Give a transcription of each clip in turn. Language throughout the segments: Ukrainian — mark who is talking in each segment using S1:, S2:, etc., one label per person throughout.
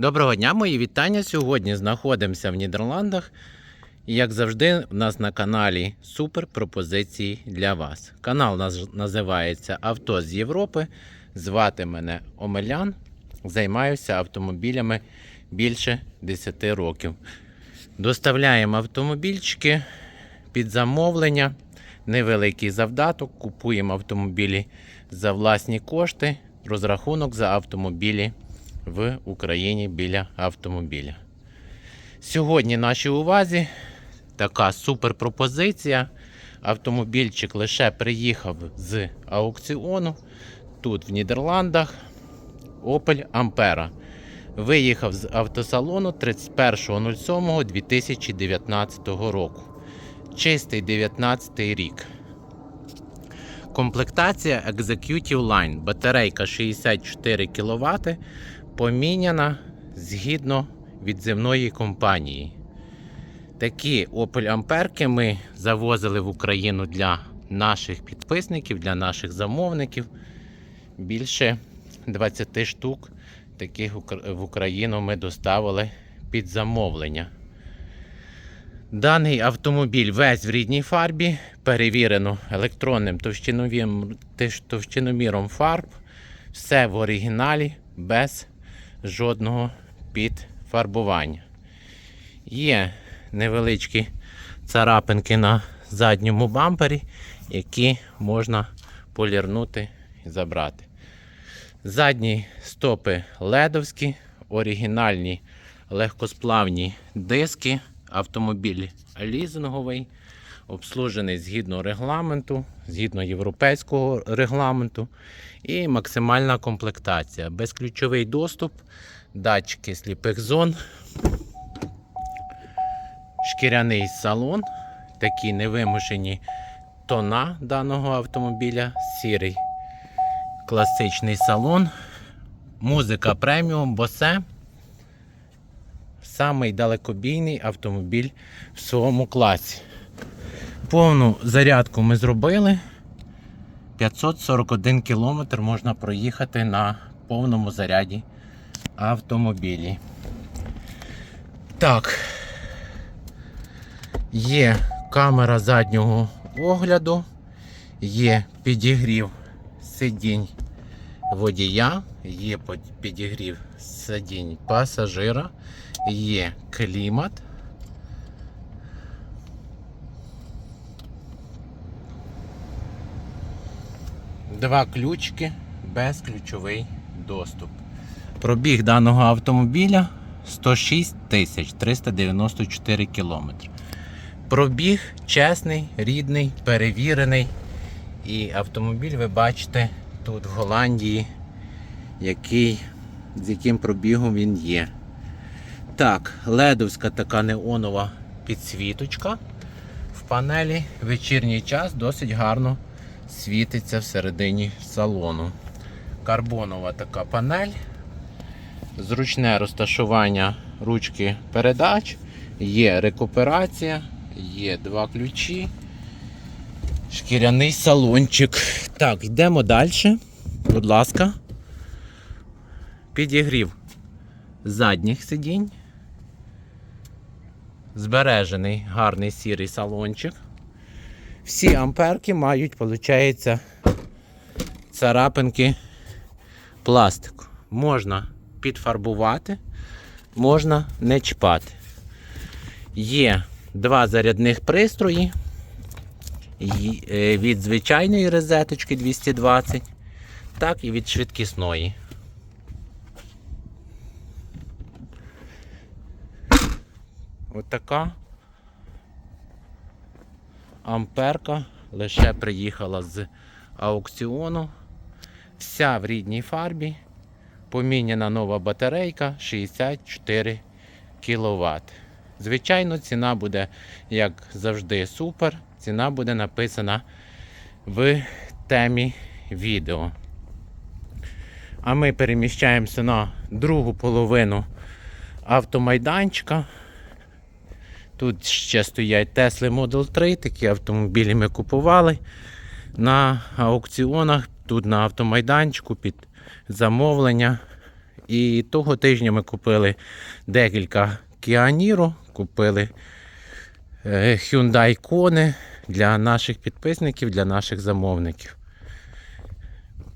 S1: Доброго дня, мої вітання. Сьогодні знаходимося в Нідерландах. І як завжди, у нас на каналі супер пропозиції для вас. Канал наз- називається Авто з Європи. Звати мене Омелян. Займаюся автомобілями більше 10 років. Доставляємо автомобільчики під замовлення, невеликий завдаток, купуємо автомобілі за власні кошти, розрахунок за автомобілі в Україні біля автомобіля. Сьогодні нашій увазі така супер пропозиція. Автомобільчик лише приїхав з аукціону тут в Нідерландах. Opel Ampera. Виїхав з автосалону 31.07.2019 року. Чистий 19 рік. Комплектація Executive Line. Батарейка 64 кВт. Поміняна згідно від земної компанії. Такі Opel Амперки ми завозили в Україну для наших підписників, для наших замовників. Більше 20 штук таких в Україну ми доставили під замовлення. Даний автомобіль весь в рідній фарбі, перевірено електронним товщиноміром фарб. Все в оригіналі без жодного підфарбування. Є невеличкі царапинки на задньому бампері, які можна полірнути і забрати. Задні стопи ледовські, оригінальні легкосплавні диски, автомобіль лізинговий, обслужений згідно регламенту, згідно європейського регламенту і максимальна комплектація. Безключовий доступ, датчики сліпих зон, шкіряний салон, такі невимушені тона даного автомобіля, сірий класичний салон, музика преміум, босе. Самий далекобійний автомобіль в своєму класі. Повну зарядку ми зробили. 541 кілометр можна проїхати на повному заряді автомобілі. Так. Є камера заднього огляду, є підігрів сидінь водія, є підігрів сидінь пасажира, є клімат. Два ключки, безключовий доступ. Пробіг даного автомобіля 106 тисяч 394 кілометри. Пробіг чесний, рідний, перевірений. І автомобіль ви бачите тут в Голландії, який, з яким пробігом він є. Так, ледовська така неонова підсвіточка в панелі. Вечірній час досить гарно світиться всередині салону. Карбонова така панель. Зручне розташування ручки передач, є рекуперація, є два ключі. Шкіряний салончик. Так, йдемо далі. Будь ласка. Підігрів задніх сидінь. Збережений гарний сірий салончик. Всі амперки мають, виходить, царапинки пластику. Можна підфарбувати, можна не чіпати. Є два зарядних пристрої. Е, від звичайної розеточки 220, так і від швидкісної. Отака амперка лише приїхала з аукціону. Вся в рідній фарбі. Поміняна нова батарейка 64 кВт. Звичайно, ціна буде, як завжди, супер. Ціна буде написана в темі відео. А ми переміщаємося на другу половину автомайданчика. Тут ще стоять Tesla Model 3, такі автомобілі ми купували на аукціонах, тут на автомайданчику під замовлення. І того тижня ми купили декілька Niro, купили е, Hyundai Kona для наших підписників, для наших замовників.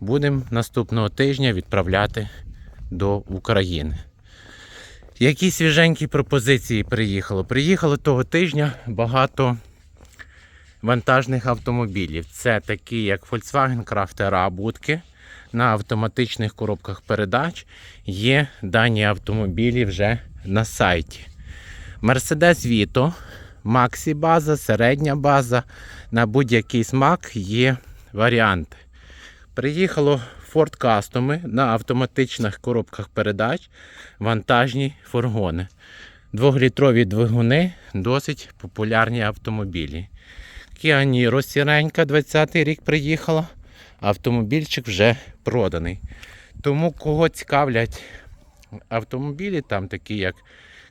S1: Будемо наступного тижня відправляти до України. Які свіженькі пропозиції приїхало? Приїхало того тижня багато вантажних автомобілів. Це такі, як Volkswagen Craftera будки на автоматичних коробках передач. Є дані автомобілі вже на сайті. Mercedes Vito, Maxi база, середня база. На будь-який смак є варіанти. Приїхало Ford Custom на автоматичних коробках передач, вантажні фургони. Двохлітрові двигуни досить популярні автомобілі. Kia Niro сіренька, 20-й рік приїхала. Автомобільчик вже проданий. Тому кого цікавлять автомобілі, там такі як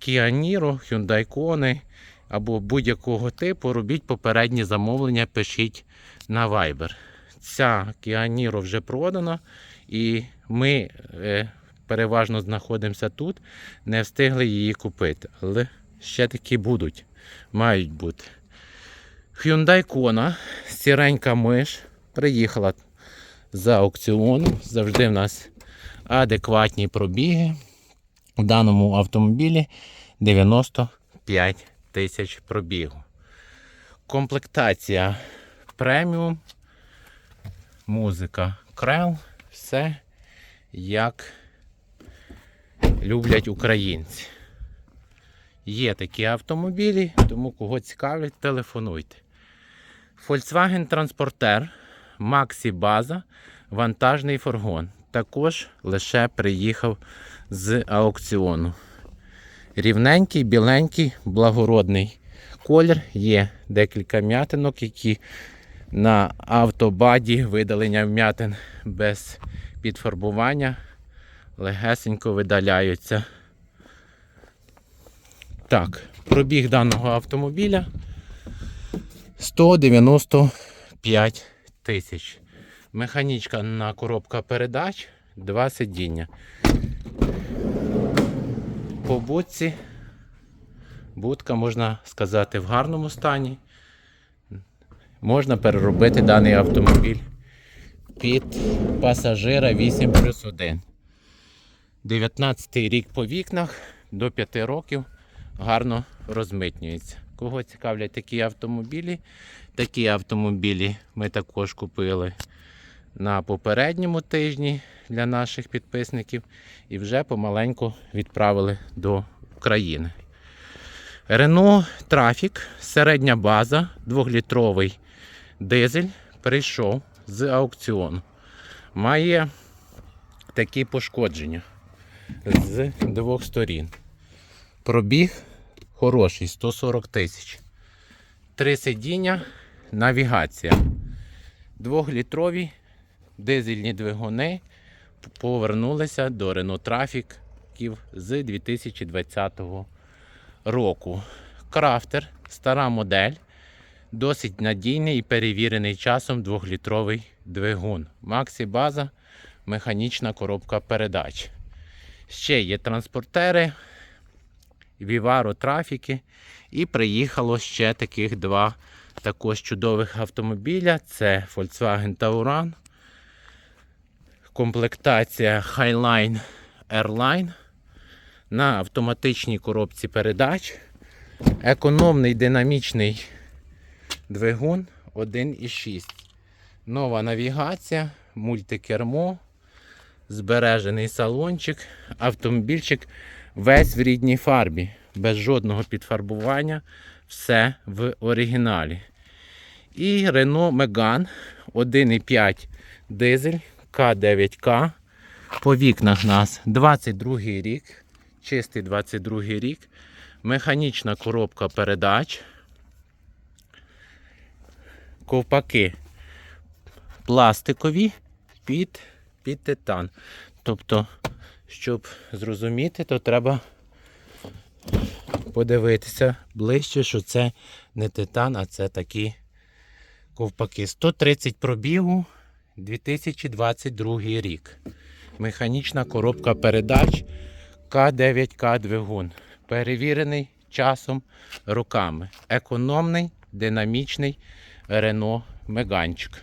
S1: Kia Niro, Hyundai Kona або будь-якого типу, робіть попередні замовлення, пишіть на Viber. Ця Niro вже продана, і ми е, переважно знаходимося тут, не встигли її купити. Але ще такі будуть, мають бути. Hyundai Kona, сіренька миш, приїхала з аукціону. Завжди в нас адекватні пробіги. У даному автомобілі 95 тисяч пробігу. Комплектація преміум, музика крел, все як люблять українці. Є такі автомобілі, тому кого цікавлять, телефонуйте. Volkswagen Transporter, Maxi База, вантажний фургон. Також лише приїхав з аукціону. Рівненький, біленький, благородний колір. Є декілька м'ятинок, які на автобаді видалення вм'ятин без підфарбування легесенько видаляються. Так, пробіг даного автомобіля 195 тисяч. Механічка на коробка передач, два сидіння. По будці будка, можна сказати, в гарному стані. Можна переробити даний автомобіль під пасажира 8 плюс 1. 19 рік по вікнах до 5 років гарно розмитнюється. Кого цікавлять такі автомобілі? Такі автомобілі ми також купили на попередньому тижні для наших підписників і вже помаленьку відправили до України. Renault Trafic, середня база, 2-літровий дизель прийшов з аукціону. Має такі пошкодження з двох сторін. Пробіг хороший 140 тисяч. Три сидіння, навігація. Двохлітрові дизельні двигуни повернулися до Renault Trafic з 2020 року. Крафтер, стара модель, досить надійний і перевірений часом двохлітровий двигун. Максі база, механічна коробка передач. Ще є транспортери, Віваро трафіки. І приїхало ще таких два також чудових автомобіля. Це Volkswagen Tauran. Комплектація Highline Airline на автоматичній коробці передач. Економний динамічний двигун 1,6. Нова навігація, мультикермо, збережений салончик, автомобільчик весь в рідній фарбі, без жодного підфарбування, все в оригіналі. І Renault Megane 1,5 дизель К9К. По вікнах нас 22 рік, чистий 22 рік, механічна коробка передач. Ковпаки пластикові під, під титан. Тобто, щоб зрозуміти, то треба подивитися ближче, що це не титан, а це такі ковпаки. 130 пробігу 2022 рік. Механічна коробка передач К9К двигун. Перевірений часом руками. Економний, динамічний Рено Меганчик.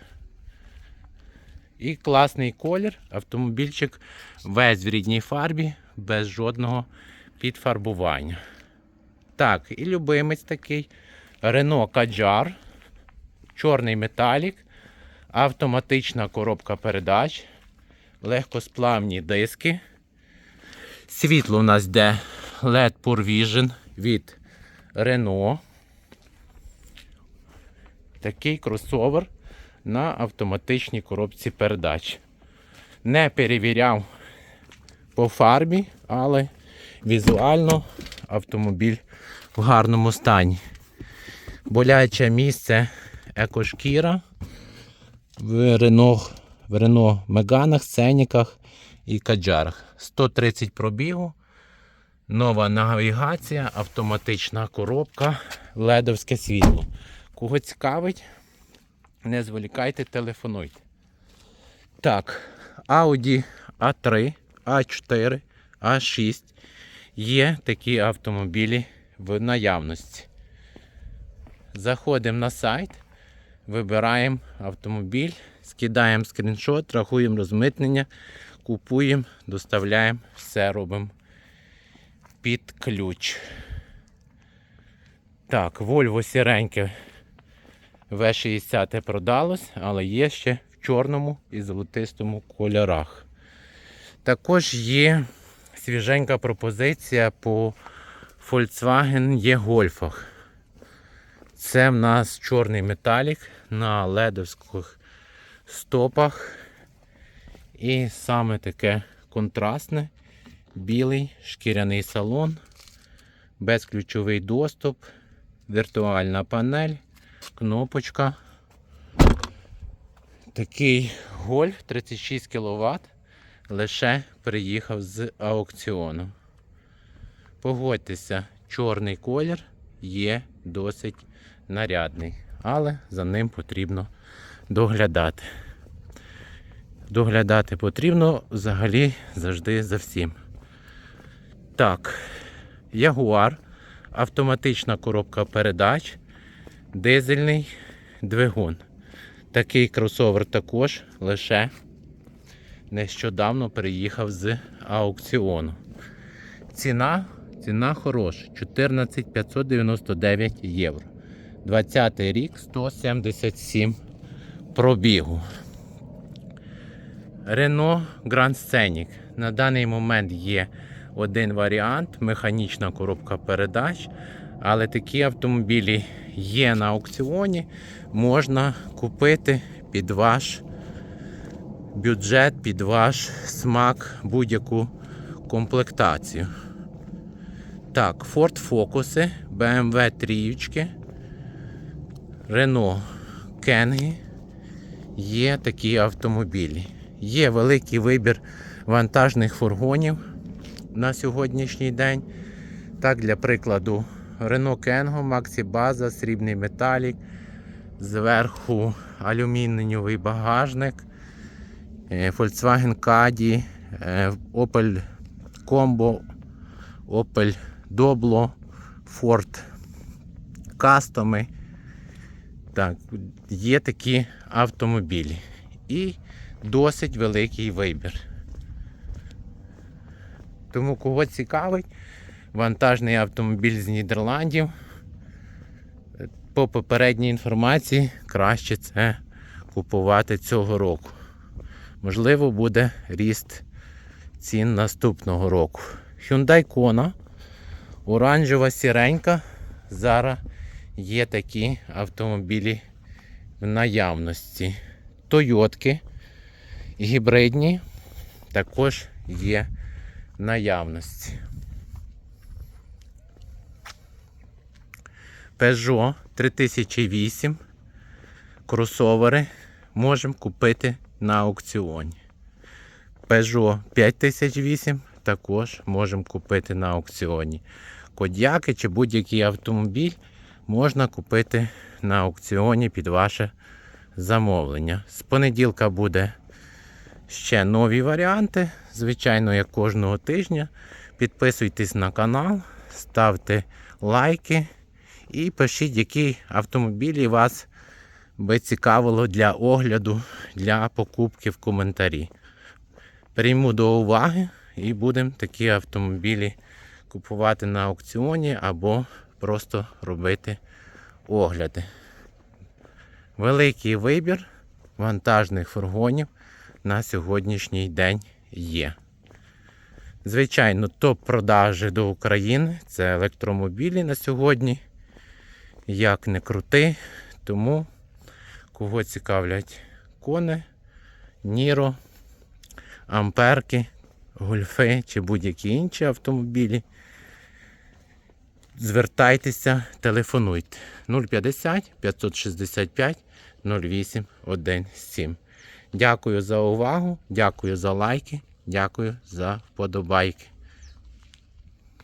S1: І класний колір. Автомобільчик весь в рідній фарбі, без жодного підфарбування. Так, і любимець такий. Renault Kadjar. Чорний металік. Автоматична коробка передач. Легкосплавні диски. Світло у нас йде LED Pure Vision від Renault. Такий кросовер на автоматичній коробці передач. Не перевіряв по фарбі, але візуально автомобіль в гарному стані. Боляче місце екошкіра в Рено, в Рено Меганах, Сеніках і Каджарах. 130 пробігу, нова навігація, автоматична коробка, ледовське світло. Кого цікавить, не зволікайте, телефонуйте. Так, Audi A3, A4, A6 є такі автомобілі в наявності. Заходимо на сайт, вибираємо автомобіль, скидаємо скріншот, рахуємо розмитнення, купуємо, доставляємо, все робимо під ключ. Так, Volvo сіреньке V60 продалось, але є ще в чорному і золотистому кольорах. Також є свіженька пропозиція по Volkswagen E-Golfах. Це в нас чорний металік на ледовських стопах. І саме таке контрастне, білий шкіряний салон, безключовий доступ, віртуальна панель, кнопочка. Такий гольф 36 кВт лише приїхав з аукціону. Погодьтеся, чорний колір є досить нарядний, але за ним потрібно доглядати. Доглядати потрібно взагалі завжди за всім. Так, Ягуар, автоматична коробка передач, дизельний двигун. Такий кросовер також лише нещодавно приїхав з аукціону. Ціна, ціна хороша, 14 599 євро. 20 рік 177 пробігу. Renault Grand Scenic. На даний момент є один варіант, механічна коробка передач. Але такі автомобілі є на аукціоні, можна купити під ваш бюджет, під ваш смак, будь-яку комплектацію. Так, Ford Focus, BMW 3, Renault Кенги. Є такі автомобілі. Є великий вибір вантажних фургонів на сьогоднішній день. Так, для прикладу, Renault Kengo, Maxi База, срібний металік, зверху алюмінієвий багажник, е, Volkswagen Caddy, е, Opel Combo, Opel Doblo, Ford Custom. Так, є такі автомобілі. І досить великий вибір. Тому кого цікавить, вантажний автомобіль з Нідерландів. По попередній інформації краще це купувати цього року. Можливо, буде ріст цін наступного року. Hyundai Kona, оранжева сіренька. Зараз є такі автомобілі в наявності. Тойотки гібридні також є наявності. Peugeot 3008 кросовери можемо купити на аукціоні. Peugeot 5008 також можемо купити на аукціоні. Кодяки чи будь-який автомобіль можна купити на аукціоні під ваше замовлення. З понеділка буде ще нові варіанти. Звичайно, як кожного тижня. Підписуйтесь на канал, ставте лайки і пишіть, які автомобілі вас би цікавило для огляду, для покупки в коментарі. Прийму до уваги і будемо такі автомобілі купувати на аукціоні або просто робити огляди. Великий вибір вантажних фургонів на сьогоднішній день є. Звичайно, топ-продажі до України це електромобілі на сьогодні. Як не крути, тому кого цікавлять кони, Ніро, Амперки, Гольфи чи будь-які інші автомобілі. Звертайтеся, телефонуйте 050 565 08 17. Дякую за увагу, дякую за лайки, дякую за вподобайки.